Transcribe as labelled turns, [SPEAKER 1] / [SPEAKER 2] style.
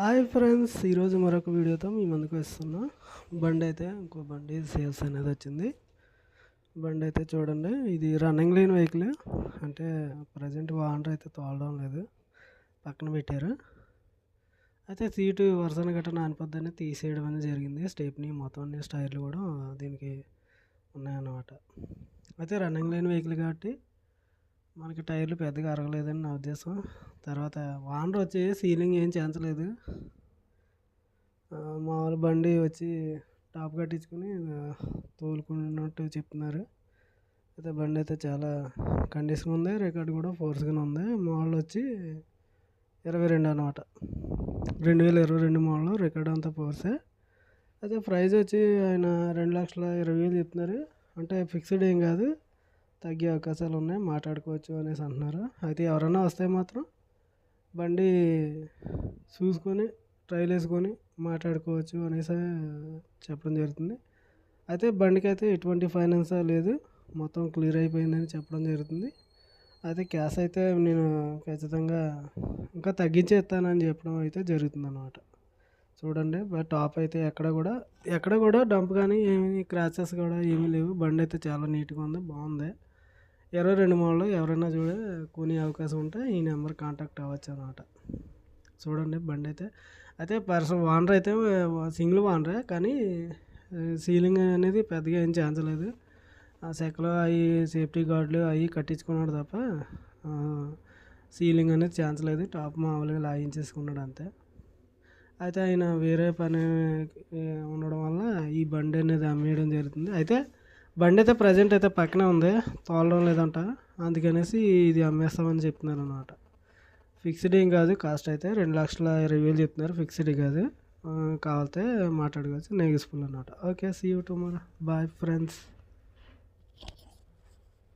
[SPEAKER 1] Hi friends ఈరోజు మరొక వీడియోతో మీ ముందుకు వస్తున్నా. బండి అయితే ఇంకో బండి సేల్స్ అనేది వచ్చింది. బండి అయితే చూడండి ఇది రన్నింగ్ లేని వెహికల్ అంటే ప్రజెంట్ వాహనం అయితే తోలడం లేదు. పక్కన పెట్టారు. అయితే సీటు వరుసను గట్ట నానిపోద్దని తీసేయడం అనేది జరిగింది. స్టెప్ని మొత్తం అన్ని స్టైర్లు కూడా దీనికి ఉన్నాయన్నమాట. అయితే రన్నింగ్ లేని వెహికల్ కాబట్టి మనకి టైర్లు పెద్దగా అరగలేదని నా ఉద్దేశం. తర్వాత వానర్ వచ్చి సీలింగ్ ఏం చేయించలేదు మామూలు బండి వచ్చి టాప్ కట్టించుకుని తోలుకున్నట్టు చెప్తున్నారు. అయితే బండి అయితే చాలా కండిషన్ ఉంది రికార్డ్ కూడా ఫోర్స్గానే ఉంది. మోడల్ వచ్చి ఇరవై రెండు అనమాట రెండు వేల ఇరవై రెండు మోడల్ రికార్డ్ అంతా ఫోర్సే అయితే ప్రైస్ వచ్చి ఆయన రెండు లక్షల ఇరవై వేలు చెప్తున్నారు. అంటే ఫిక్స్డ్ ఏం కాదు. తగ్గే అవకాశాలు ఉన్నాయి మాట్లాడుకోవచ్చు అనేసి అంటున్నారు. అయితే ఎవరైనా వస్తే మాత్రం బండి చూసుకొని ట్రైల్ వేసుకొని మాట్లాడుకోవచ్చు అనేసి చెప్పడం జరుగుతుంది. అయితే బండికి అయితే ఎటువంటి ఫైనాన్స్ లేదు మొత్తం క్లియర్ అయిపోయిందని చెప్పడం జరుగుతుంది. అయితే క్యాష్ అయితే నేను ఖచ్చితంగా ఇంకా తగ్గించే ఇస్తానని చెప్పడం అయితే జరుగుతుంది అన్నమాట చూడండి టాప్ అయితే ఎక్కడ కూడా ఎక్కడ కూడా డంప్ కానీ ఏమి క్రాచెస్ కూడా ఏమీ లేవు. బండి అయితే చాలా నీట్గా ఉంది బాగుంది. ఇరవై రెండు మోడల్ ఎవరైనా చూడే కొనే అవకాశం ఉంటే ఈ నెంబర్ కాంటాక్ట్ అవ్వచ్చు అనమాట చూడండి బండి అయితే. అయితే పర్సన్ వానర్ అయితే సింగిల్ వానరే కానీ సీలింగ్ అనేది పెద్దగా ఏం చేయించలేదు ఆ సెకలో అవి సేఫ్టీ గార్డులు అవి కట్టించుకున్నాడు తప్ప సీలింగ్ అనేది చేయించలేదు టాప్ మామూలుగా లాగించేసుకున్నాడు అంతే. అయితే ఆయన వేరే పని ఉండడం వల్ల ఈ బండి అనేది అమ్మేయడం జరుగుతుంది. అయితే బండి అయితే ప్రజెంట్ అయితే పక్కనే ఉంది. తోలడం లేదంట. అందుకనేసి ఇది అమ్మేస్తామని చెప్తున్నారు అనమాట ఫిక్స్డ్ ఏం కాదు. కాస్ట్ అయితే రెండు లక్షల ఇరవై వేలు చెప్తున్నారు. ఫిక్స్డ్ కాదు. కావాలితే మాట్లాడుకోవచ్చు. నెగిసిబుల్ అనమాట okay see you tomorrow bye friends